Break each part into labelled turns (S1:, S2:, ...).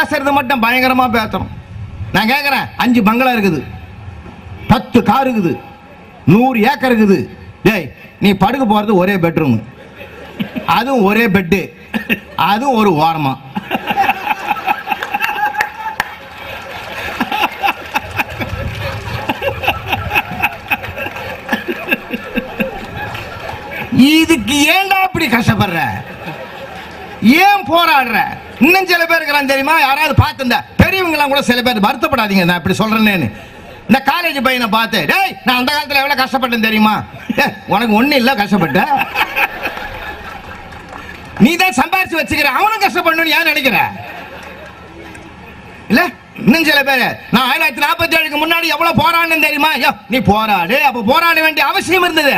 S1: பேசுறது மட்டும் பயங்கரமா பேசுறோம். நான் கேட்குறேன் அஞ்சு பங்களா இருக்குது. பத்து கார் இருக்குது. நூறு ஏக்கர் இருக்குது. டேய் நீ படுக்க போறது ஒரே பெட்ரூம் அதுவும் ஒரே பெட்டு அதுவும் ஒரு ஓரமா. இதுக்கு ஏண்டா இப்படி கஷ்டப்படுற? ஏன் போராடுற? இன்னும் சில பேர் இருக்கிறான் தெரியுமா? யாராவது பார்த்துருந்த பெரியவங்களாம் கூட சில பேர் வருத்தப்படாதீங்க. நான் இப்படி சொல்கிறேன்னு இந்த காலேஜ் பையனை பார்த்து டேய் நான் அந்த காலத்தில் எவ்வளோ கஷ்டப்பட்டேன் தெரியுமா? உனக்கு ஒன்றும் இல்லை கஷ்டப்பட்ட. நீ தான் சம்பாரிச்சு வச்சுக்கிற. அவனும் கஷ்டப்படணும்னு ஏன் நினைக்கிற? இல்லை இன்னும் சில பேர் நான் ஆயிரத்தி நாற்பத்தி ஏழுக்கு முன்னாடி எவ்வளோ போராடணும் தெரியுமா? ஐயோ நீ போராடு. அப்போ போராட வேண்டிய அவசியம் இருந்தது.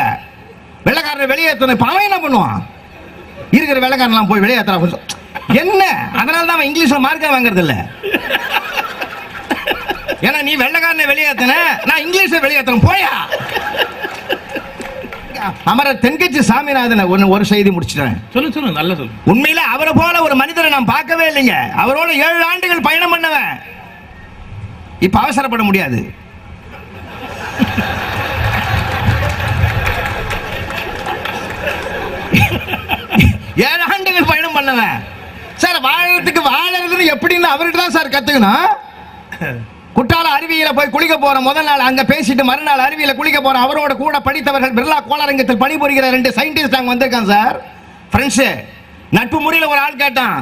S1: வெள்ளக்காரரை வெளியேற்றணும் இப்போ அவன் என்ன பண்ணுவான்? இருக்கிற வெள்ளக்காரன்லாம் போய் வெளியேற்றுறான் என்ன? அதனால தான் அவன் இங்கிலீஷ்ல மார்க்கே வாங்குறது இல்ல ஏன்னா நீ வெள்ளக்காரனை வெளியேத்தன. நான் இங்கிலீஷ்ல வெளியேற்றணும் போயா? அமரர் தென்கட்சி சாமிநாதன் ஒரு செய்தி முடிச்சிட்டேன்.
S2: சொல்லு சொல்லு நல்லா சொல்லு.
S1: உண்மையில அவரை போல ஒரு மனிதரை நான் பார்க்கவே இல்லைங்க. அவரோட ஏழு ஆண்டுகள் பயணம் பண்ணவன். இப்ப அவசரப்பட முடியாது. ஏழு ஆண்டுகள் பயணம் பண்ணவன். சார் வாழறதுக்கு வாழறது எப்படின்னு அவர்கிட்ட தான் சார் கத்துக்கணும். குற்றால அருவியில போய் குளிக்க போற முதல் நாள் அங்க பேசிட்டு மறுநாள் அருவியில குளிக்க போற அவரோட கூட படித்தவர்கள் பிர்லா கோளரங்கத்தில் பணிபுரிகிற ரெண்டு சயின்டிஸ்ட் அங்க வந்திருக்காங்க சார். ஃப்ரெண்ட்ஸு நட்பு முறையில் ஒரு ஆள் கேட்டான்.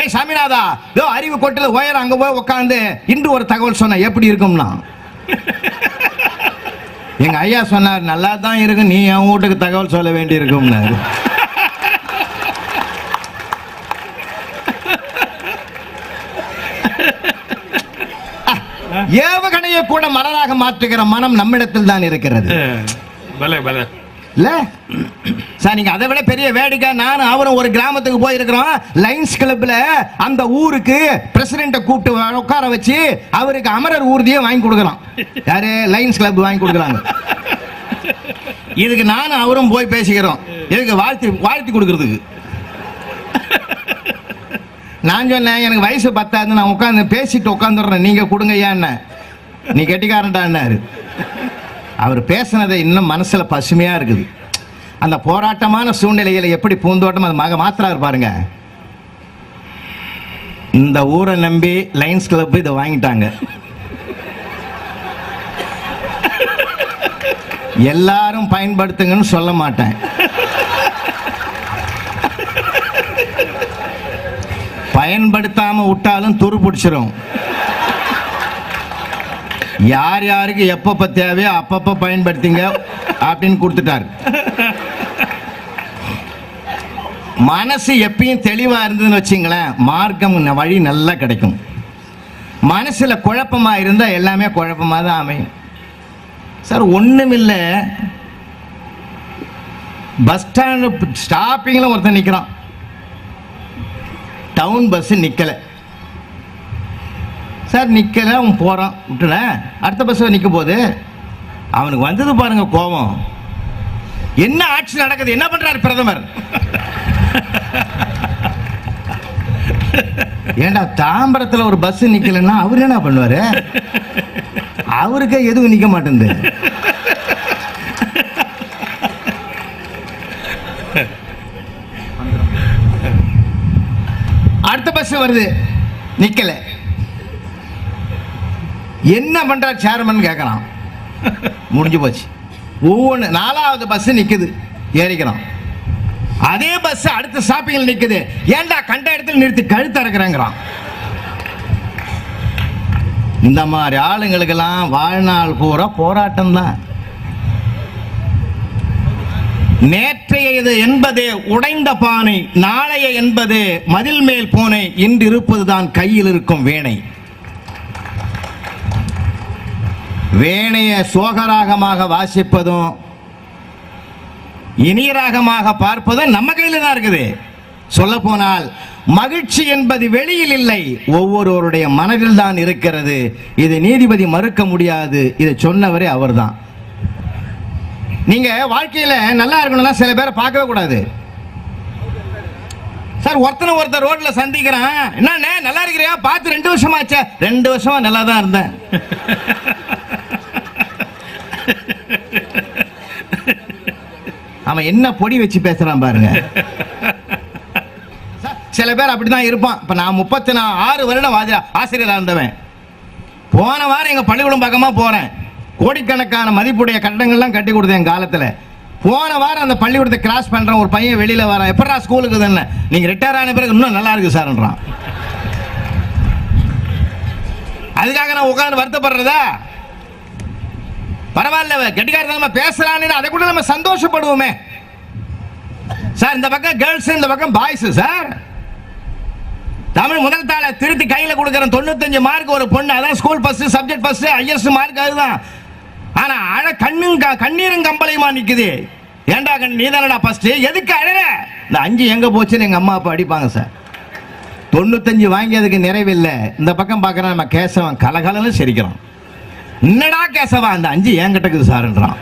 S1: ஏய் சாமிநாதா ஏதோ அறிவு கொட்டில் உயரம் அங்கே போய் உட்காந்து இன்று ஒரு தகவல் சொன்ன எப்படி இருக்கும்னா? எங்க ஐயா சொன்னார் நல்லா தான் இருக்கு நீ என் வீட்டுக்கு தகவல் சொல்ல வேண்டி இருக்கும்னாரு ஏவுகணையை கூட மலராக மாற்றுகிற மனம் நம்மிடத்தில் தான் இருக்கிறது. இல்ல சார் நீங்க அதை விட பெரிய வேடிக்கை. நானும் அவரும் ஒரு கிராமத்துக்கு போயிருக்கிறோம். லைன்ஸ் கிளப்ல அந்த ஊருக்கு பிரசிடென்ட கூப்பிட்டு உட்கார வச்சு அவருக்கு அமரர் ஊர்தியை வாங்கி கொடுக்கலாம் யாரு? லைன்ஸ் கிளப் வாங்கி கொடுக்குறாங்க. இதுக்கு நானும் அவரும் போய் பேசிக்கிறோம். இதுக்கு வாழ்த்தி வாழ்த்தி கொடுக்கறதுக்கு. நான் சொன்னேன் எனக்கு வயசு பத்தாது நான் உட்காந்து பேசிட்டு உட்காந்துடுறேன். நீங்க கொடுங்க ஏன் நீ கெட்டிக்காரன்டான்னாரு அவர் பேசுனதை இன்னும் மனசுல பசுமையா இருக்குது. அந்த போராட்டமான சூழ்நிலையில எப்படி பூந்தோட்டம் அது மக மாத்திராரு பாருங்க. இந்த ஊரை நம்பி லைன்ஸ் கிளப் இதை வாங்கிட்டாங்க. எல்லாரும் பயன்படுத்துங்கன்னு சொல்ல மாட்டேன். பயன்படுத்தாம விட்டாலும் துரு பிடிச்சிரும். யார் யாருக்கு எப்பப்ப தேவையோ அப்பப்ப பயன்படுத்திங்க அப்படின்னு கொடுத்துட்டாரு. மனசு எப்பயும் தெளிவா இருந்ததுன்னு வச்சுங்களேன் மார்க்கம் வழி நல்லா கிடைக்கும். மனசுல குழப்பமா இருந்தா எல்லாமே குழப்பமா தான் அமையும். சார் ஒன்றுமில்லை பஸ் ஸ்டாண்டு ஸ்டாப்பிங்ல ஒருத்தன் நிற்கிறான் டவுன் பஸ்ஸு நிற்கலை சார் நிற்கல அவன் போகிறான் விட்டுல அடுத்த பஸ் நிற்க போகுது. அவனுக்கு வந்தது பாருங்க கோபம். என்ன ஆட்சி நடக்குது? என்ன பண்றாரு பிரதமர்? ஏண்டா தாம்பரத்தில் ஒரு பஸ் நிற்கலன்னா அவர் என்ன பண்ணுவாரு? அவருக்கு எதுவும் நிற்க மாட்டேங்குது அடுத்த பஸ் வருது. நிக்கல. என்ன பண்றார் சேர்மன் கேட்கறான் முடிஞ்சு போச்சு. ஒவ்வொன்று நாலாவது பஸ் நிக்குது. ஏறிக்கிறான் அதே பஸ் அடுத்த ஸ்டாப்பிங்கில் நிக்குது. ஏன்டா கண்ட இடத்துல நிறுத்தி கழுத்து இறக்குறேங்கிறான் இந்த மாதிரி ஆளுங்களுக்கெல்லாம் வாழ்நாள் பூரா போராட்டம் தான் நேற்றையது என்பது உடைந்த பானை நாளைய என்பது மதில் மேல் பூனை இன்று இருப்பதுதான் கையில் இருக்கும் வேணை. வேணைய சோகராகமாக வாசிப்பதும் இனியராகமாக பார்ப்பதும் நம்ம கையில் தான் இருக்குது. சொல்ல போனால் மகிழ்ச்சி என்பது வெளியில் இல்லை ஒவ்வொருவருடைய மனதில் தான் இருக்கிறது. இது நீதிபதி மறுக்க முடியாது. இதை சொன்னவரே அவர்தான். நீங்க வாழ்க்கையில நல்லா இருக்கணும்னா சில பேரை பார்க்கவே கூடாது. சார் ஒருத்தனை ஒருத்தர் ரோட்ல சந்திக்கிறான். என்னண்ணே நல்லா இருக்கிறியா? பார்த்து ரெண்டு வருஷம் ஆச்சே. ரெண்டு வருஷமா நல்லா தான் இருந்தேன். அவன் என்ன பொடி வச்சு பேசுறான் பாருங்க. சில பேர் அப்படிதான் இருப்பான். இப்ப நான் முப்பத்தி நான் ஆறு வருடம் வாதியா ஆசிரியராக இருந்தவன். போன வாரம் எங்க பள்ளிக்கூடம் பக்கமா போறேன். கோடிக்கணக்கான மதிப்புடைய கட்டடங்கள்லாம் கட்டி கொடுத்தேன் என் காலத்துல. போன வாரம் அந்த பள்ளிக்கூடத்தை கிராஸ் பண்றேன் ஒரு பையன் வெளியில வரான். எப்படா ஸ்கூலுக்கு தானே நீங்கள் ரிட்டையர் ஆன பிறகு இன்னும் நல்லா இருக்கு சார்ன்றான் அதுக்காக நான் உட்காந்து வருத்தப்படுறதா? பரவாயில்ல கெட்டிக்காரத்தனமா பேசுறான்னு அதை கூட நம்ம சந்தோஷப்படுவோமே. சார் இந்த பக்கம் கேர்ள்ஸ் இந்த பக்கம் பாய்ஸ் சார் தமிழ் முதல் தாளை திருத்தி கையில் கொடுக்குறேன். தொண்ணூத்தஞ்சு மார்க் ஒரு பொண்ணு. அதான் school first subject first highest mark அதுதான். ஆனா அழ கண்ணும் க- கண்ணீரும் கம்பளையுமா நிக்குது? ஏன்டா கண் நீ தானடா ஃபர்ஸ்ட் எதுக்கு அழற? இந்த அஞ்சு எங்க போச்சுன்னு எங்க அம்மா அப்பா அடிப்பாங்க சார் தொண்ணூத்தஞ்சு வாங்கியதுக்கு நிறைவில்லை. இந்த பக்கம் பார்க்கறான் நம்ம கேசவன் கலகலன்னு சிரிக்கிறான். என்னடா கேசவா அந்த அஞ்சு என்கிட்ட இருக்குது சார்ன்றான்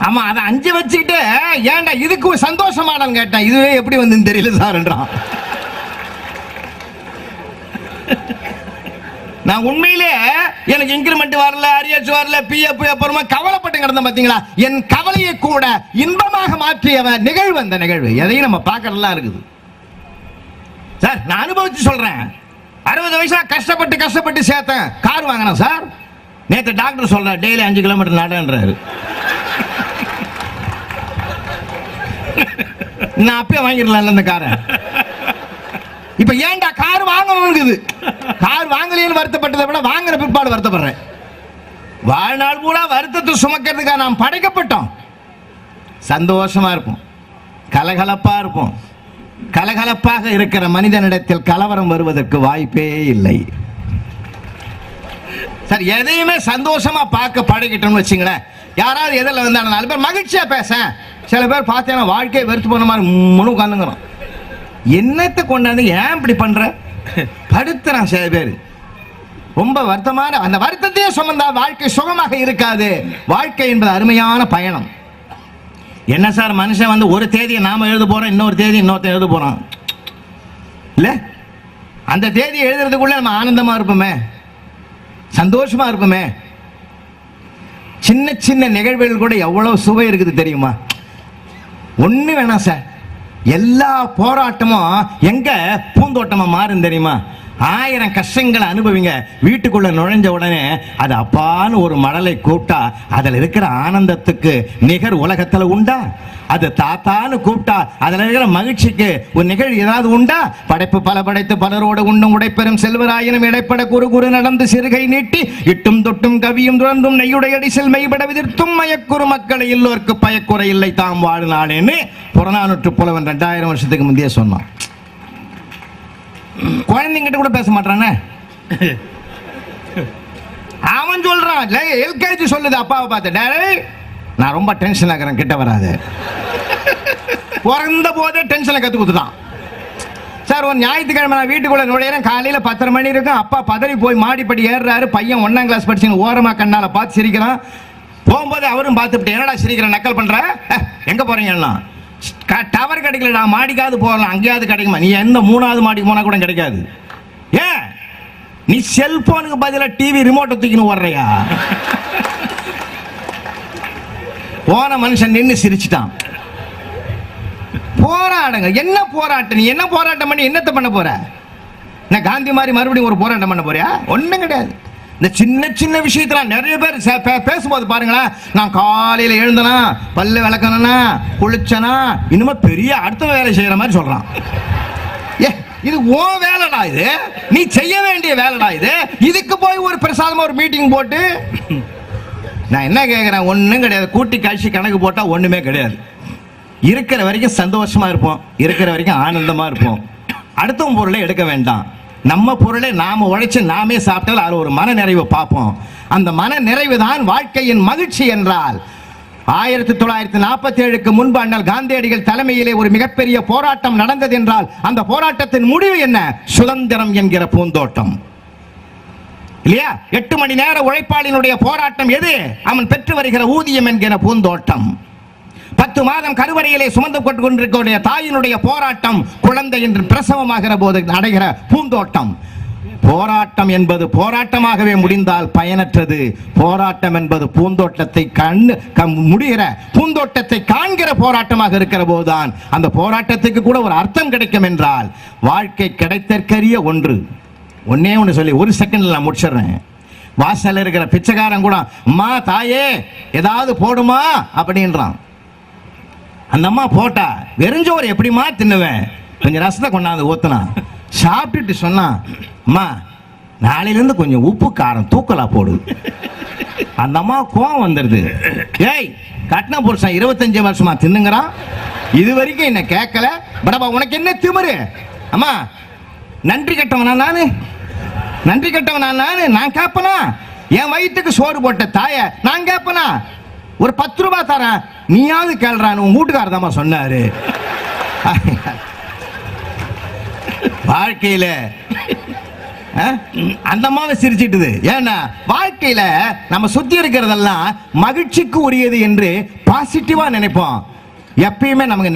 S1: ஆமா அதை அஞ்சு வச்சுக்கிட்டு ஏன்டா இதுக்கு சந்தோஷமானு சந்தோஷமாடான்னு கேட்டேன்? இதுவே எப்படி வந்துன்னு தெரியல சார்ன்றான் நான் உண்மையிலே எனக்கு இன்கிரிமெண்ட் வரல அரியர்ஸ் வரல பிஎஃப் அப்புறமா கவலைப்பட்டு கிடந்தேன் பார்த்தீங்களா என் கவலையை கூட இன்பமாக மாற்றியவன் நிகழ்வு அந்த நிகழ்வு. எதையும் நம்ம பார்க்கறதெல்லாம் இருக்குது. சார் நான் அனுபவிச்சு சொல்றேன். அறுபது வயசுல கஷ்டப்பட்டு கஷ்டப்பட்டு சேர்த்தேன். கார் வாங்கினேன் சார். நேற்று டாக்டர் சொல்ற டெய்லி அஞ்சு கிலோமீட்டர் நடன்றாரு. நான் அப்பயே வாங்கிடலாம்ல இந்த காரை. இப்ப ஏன்டா கார் வாங்கணும் இருக்குது கார் வாங்கலையேன்னு வருத்தப்பட்டதை விட வாங்குற பிற்பாடு வருத்தப்படுறேன். வாழ்நாள் பூரா வருத்தத்தை சுமக்கிறதுக்காக நாம் படைக்கப்பட்டோம். சந்தோஷமா இருப்போம். கலகலப்பா இருப்போம். கலகலப்பாக இருக்கிற மனிதனிடத்தில் கலவரம் வருவதற்கு வாய்ப்பே இல்லை. சார் எதையுமே சந்தோஷமா பார்க்க பழகிட்டோம்னு வச்சுங்களேன். யாராவது எதில் வந்தாலும் நாலு பேர் மகிழ்ச்சியா பேச. சில பேர் பார்த்தேன்னா வாழ்க்கையை வெறுத்து போன மாதிரி முழு உட்காந்துங்கிறோம் என்னத்தை கொண்டாந்து ஏன் இப்படி பண்ற? படுத்துறான் சில பேர். ரொம்ப வருத்தமான அந்த வருத்தத்தையே சுமந்தா வாழ்க்கை சுகமாக இருக்காது. வாழ்க்கை என்பது அருமையான பயணம். என்ன சார் மனுஷன் வந்து ஒரு தேதியை நாம எழுத போறோம் இன்னொரு தேதி இன்னொருத்தன் எழுத போறான்? இல்ல? அந்த தேதி எழுதுறதுக்குள்ள நம்ம ஆனந்தமா இருப்போமே? சந்தோஷமா இருப்போமே? சின்ன சின்ன நிகழ்வுகள் கூட எவ்வளவு சுவை இருக்குது தெரியுமா? ஒண்ணு வேணாம் சார். எல்லா போராட்டமும் எங்க பூந்தோட்டமா மாறும் தெரியுமா? ஆயிரம் கஷ்டங்களை அனுபவிங்க. வீட்டுக்குள்ள நுழைஞ்ச உடனே அது அப்பான்னு ஒரு மடலை கூப்பிட்டா அதில் இருக்கிற ஆனந்தத்துக்கு நிகர் உலகத்தில் உண்டா? அது தாத்தான்னு கூப்பிட்டா அதில் இருக்கிற மகிழ்ச்சிக்கு ஒரு நிகழ்வு ஏதாவது உண்டா? படைப்பு பல படைத்து பலரோடு உண்ணும் உடைப்பெறும் செல்வராயினும் இடைப்பட குறு குறு நடந்து சிறுகை நீட்டி இட்டும் தொட்டும் கவியும் துறந்தும் நெய்யுடையடி அடிசல் மெய்பட விதிர்த்தும் மயக்குறு மக்களை எல்லோருக்கு பயக்குறை இல்லை தாம் வாழ்நாளேன்னு புறநானூற்று புலவன் ரெண்டாயிரம் வருஷத்துக்கு முந்தைய சொன்னான். குழந்தைங்கிட்ட கூட பேச மாட்டானே? அவன் சொல்றான். எல்கேஜி சொல்லுது அப்பாவை பார்த்து. டேய் நான் ரொம்ப டென்ஷன் ஆகிறேன் கிட்ட வராது. பிறந்த போதே டென்ஷனை கற்றுக் கொடுத்துட்டான் சார் ஒரு ஞாயிற்றுக்கிழமை நான் வீட்டுக்குள்ளே நுழையிறேன். காலையில் பத்தரை மணி இருக்கும். அப்பா பதறி போய் மாடிப்படி ஏறுறாரு. பையன் ஒன்னாம் கிளாஸ் படிச்சுன்னு ஓரமாக கண்ணால் பார்த்து சிரிக்கிறான். போகும்போது அவரும் பார்த்துட்டு என்னடா சிரிக்கிற? நக்கல் பண்ணுற எங்கே எங்க போறீங்க டவர் கிடைக்கலடா. மாடிக்காவது போகலாம். அங்கேயாவது கிடைக்குமா? நீ எந்த மூணாவது மாடிக்கு போனால் கூட கிடைக்காது. ஏன் நீ செல்போனுக்கு பதிலாக டிவி ரிமோட்டை தூக்கின்னு ஓடுறியா? போன மனுஷன் நின்று சிரிச்சிட்டான். போராடுங்க. என்ன போராட்டம்? நீ என்ன போராட்டம் பண்ணி என்னத்தை பண்ண போற? நான் காந்தி மாதிரி மறுபடியும் ஒரு போராட்டம் பண்ண போறியா? ஒண்ணும் கிடையாது. இந்த சின்ன சின்ன விஷயத்துல நிறைய பேர் சே- பே- பேசும்போது பாருங்களேன் நான் காலையில எழுந்தனா பல்லு விளக்கணும்னா குளிச்சனா இனிமே பெரிய அடுத்த வேலை செய்யற மாதிரி சொல்றான். ஏ இது ஓ வேலைடா இது. நீ செய்ய வேண்டிய வேலைடா இது. இதுக்கு போய் ஒரு பிரசாதமா ஒரு மீட்டிங் போட்டு நான் என்ன கேட்குறேன் ஒன்றும் கிடையாது. கூட்டி கழிச்சு கணக்கு போட்டால் ஒன்றுமே கிடையாது. இருக்கிற வரைக்கும் சந்தோஷமா இருப்போம். இருக்கிற வரைக்கும் ஆனந்தமா இருப்போம். அடுத்தவன் பொருளை எடுக்க வேண்டாம். நம்ம பொருளை நாம உழைச்சு நாமே சாப்பிட்டால் அது ஒரு மன நிறைவை பார்ப்போம். அந்த மன நிறைவு தான் வாழ்க்கையின் மகிழ்ச்சி என்றால் ஆயிரத்தி தொள்ளாயிரத்தி நாற்பத்தி ஏழுக்கு முன்பு அண்ணல் காந்தியடிகள் தலைமையிலே ஒரு மிகப்பெரிய போராட்டம் நடந்தது என்றால் அந்த போராட்டத்தின் முடிவு என்ன? சுதந்திரம் என்கிற பூந்தோட்டம். இல்லையா? எட்டு மணி நேர உழைப்பாளினுடைய போராட்டம் எது? அவன் பெற்று வருகிற ஊதியம் என்கிற பூந்தோட்டம். பத்து மாதம் கருவறையிலே சுமந்து கொண்டு கொண்டிருக்கக்கூடிய தாயினுடைய போராட்டம் குழந்தை என்று பிரசவமாகிற போது அடைகிற பூந்தோட்டம். போராட்டம் என்பது போராட்டமாகவே முடிந்தால் பயனற்றது. போராட்டம் என்பது பூந்தோட்டத்தை கண் முடிகிற பூந்தோட்டத்தை காண்கிற போராட்டமாக இருக்கிற போதுதான் அந்த போராட்டத்துக்கு கூட ஒரு அர்த்தம் கிடைக்கும் என்றால் வாழ்க்கை கிடைத்தற்கரிய ஒன்று. ஒன்னே ஒன்று சொல்லி ஒரு செகண்ட்ல நான் முடிச்சிடுறேன். வாசல்ல இருக்கிற பிச்சைக்காரன் கூட அம்மா தாயே ஏதாவது போடுமா? அப்படின்றான். அந்த அம்மா போட்டா வெறுஞ்சோறு எப்படிம்மா தின்னுவேன்? கொஞ்சம் ரசத்தை கொண்டாந்து ஊத்துனா. சாப்பிட்டுட்டு சொன்னா அம்மா நாளையிலேருந்து கொஞ்சம் உப்பு காரம் தூக்கலா போடு. அந்த அம்மா கோவம் வந்துடுது ஏய் கட்டின புருஷன் இருபத்தஞ்சு வருஷமா தின்னுங்கிறான். இது வரைக்கும் என்ன கேட்கல. படப்பா உனக்கு என்ன திமிரு? அம்மா நன்றி கட்டவனா நானு? நன்றி கட்டவனா நானு? நான் கேட்பனா? என் வயிற்றுக்கு சோறு போட்ட தாய நான் கேட்பனா? ஒரு பத்து ரூபாய் தரேன். நீயாவது கேள்றான்னு உன் வீட்டுக்காரர் தாம்மா சொன்னாரு. வாழ்க்கையில அந்த அம்மாவை சிரிச்சிட்டுது. ஏன்னா வாழ்க்கையில நம்ம சுத்தி இருக்கிறதெல்லாம் மகிழ்ச்சிக்கு உரியது என்று பாசிட்டிவா நினைப்போம். எப்பயுமே நமக்கு